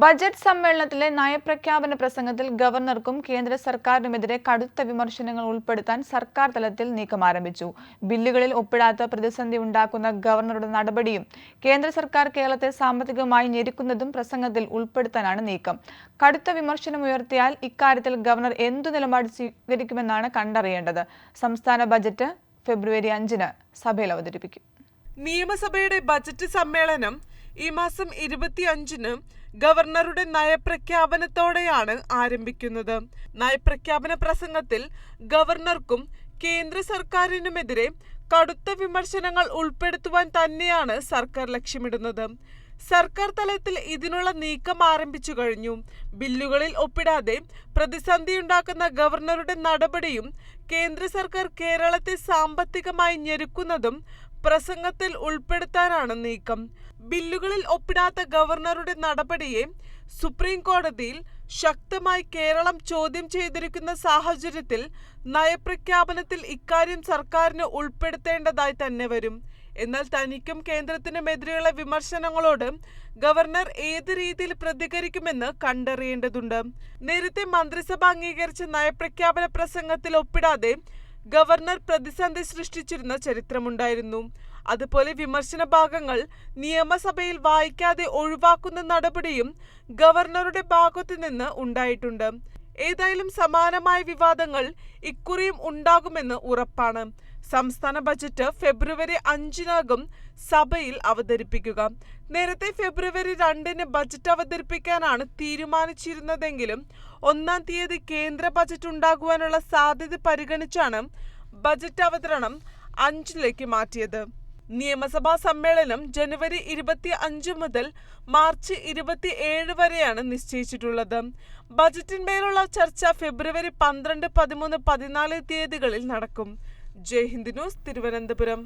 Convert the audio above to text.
Budget സമ്മേളനത്തിലെ നയപ്രഖ്യാപന പ്രസംഗത്തിൽ ഗവർണർക്കും കേന്ദ്ര സർക്കാരിനുമെതിരെ കടുത്ത വിമർശനങ്ങൾ ഉൾപ്പെടുത്താൻ സർക്കാർ തലത്തിൽ നീക്കം ആരംഭിച്ചു. ബില്ലുകളിൽ ഒപ്പിടാത്ത പ്രതിസന്ധി ഉണ്ടാക്കുന്ന ഗവർണറുടെ നടപടിയും കേന്ദ്ര സർക്കാർ കേരളത്തെ സാമ്പത്തികമായി ഞെരുക്കുന്നതും പ്രസംഗത്തിൽ ഉൾപ്പെടുത്താനാണ് നീക്കം. കടുത്ത വിമർശനം ഉയർത്തിയാൽ ഇക്കാര്യത്തിൽ ഗവർണർ എന്തു നിലപാട് സ്വീകരിക്കുമെന്നാണ് കണ്ടറിയേണ്ടത്. സംസ്ഥാന ബജറ്റ് ഫെബ്രുവരി അഞ്ചിന് സഭയിൽ അവതരിപ്പിക്കും. നിയമസഭയുടെ ബജറ്റ് സമ്മേളനം ഈ മാസം ഇരുപത്തിയഞ്ചിന് ഗവർണറുടെ നയപ്രഖ്യാപനത്തോടെയാണ് ആരംഭിക്കുന്നത്. നയപ്രഖ്യാപന പ്രസംഗത്തിൽ ഗവർണർക്കും കേന്ദ്ര സർക്കാരിനുമെതിരെ കടുത്ത വിമർശനങ്ങൾ ഉൾപ്പെടുത്തുവാൻ തന്നെയാണ് സർക്കാർ ലക്ഷ്യമിടുന്നത്. സർക്കാർ തലത്തിൽ ഇതിനുള്ള നീക്കം ആരംഭിച്ചു കഴിഞ്ഞു. ബില്ലുകളിൽ ഒപ്പിടാതെ പ്രതിസന്ധിയുണ്ടാക്കുന്ന ഗവർണറുടെ നടപടിയും കേന്ദ്ര സർക്കാർ കേരളത്തെ സാമ്പത്തികമായി ഞെരുക്കുന്നതും പ്രസംഗത്തിൽ ഉൾപ്പെടുത്താനാണ് നീക്കം. ബില്ലുകളിൽ ഒപ്പിടാത്ത ഗവർണറുടെ നടപടിയെ സുപ്രീം കോടതിയിൽ ശക്തമായി കേരളം ചോദ്യം ചെയ്തിരിക്കുന്ന സാഹചര്യത്തിൽ നയപ്രഖ്യാപനത്തിൽ ഇക്കാര്യം സർക്കാരിന് ഉൾപ്പെടുത്തേണ്ടതായി തന്നെ വരും. എന്നാൽ തനിക്കും കേന്ദ്രത്തിനുമെതിരെയുള്ള വിമർശനങ്ങളോട് ഗവർണർ ഏത് രീതിയിൽ പ്രതികരിക്കുമെന്ന് കണ്ടറിയേണ്ടതുണ്ട്. നേരത്തെ മന്ത്രിസഭ അംഗീകരിച്ച നയപ്രഖ്യാപന പ്രസംഗത്തിൽ ഒപ്പിടാതെ ഗവർണർ പ്രതിസന്ധി സൃഷ്ടിച്ചിരുന്ന ചരിത്രമുണ്ടായിരുന്നു. അതുപോലെ വിമർശന ഭാഗങ്ങൾ നിയമസഭയിൽ വായിക്കാതെ ഒഴിവാക്കുന്ന നടപടിയും ഗവർണറുടെ ഭാഗത്തു നിന്ന് ഉണ്ടായിട്ടുണ്ട്. ഏതായാലും സമാനമായ വിവാദങ്ങൾ ഇക്കുറിയും ഉണ്ടാകുമെന്ന് ഉറപ്പാണ്. സംസ്ഥാന ബജറ്റ് ഫെബ്രുവരി അഞ്ചിനാകും സഭയിൽ അവതരിപ്പിക്കുക. നേരത്തെ ഫെബ്രുവരി രണ്ടിന് ബജറ്റ് അവതരിപ്പിക്കാനാണ് തീരുമാനിച്ചിരുന്നതെങ്കിലും ഒന്നാം തീയതി കേന്ദ്ര ബജറ്റ് ഉണ്ടാകുവാനുള്ള സാധ്യത പരിഗണിച്ചാണ് ബജറ്റ് അവതരണം അഞ്ചിലേക്ക് മാറ്റിയത്. നിയമസഭാ സമ്മേളനം ജനുവരി ഇരുപത്തി അഞ്ച് മുതൽ മാർച്ച് ഇരുപത്തി ഏഴ് വരെയാണ് നിശ്ചയിച്ചിട്ടുള്ളത്. ബജറ്റിന്മേലുള്ള ചർച്ച ഫെബ്രുവരി പന്ത്രണ്ട് പതിമൂന്ന് പതിനാല് തീയതികളിൽ നടക്കും. ജയ് ഹിന്ദ് ന്യൂസ് തിരുവനന്തപുരം.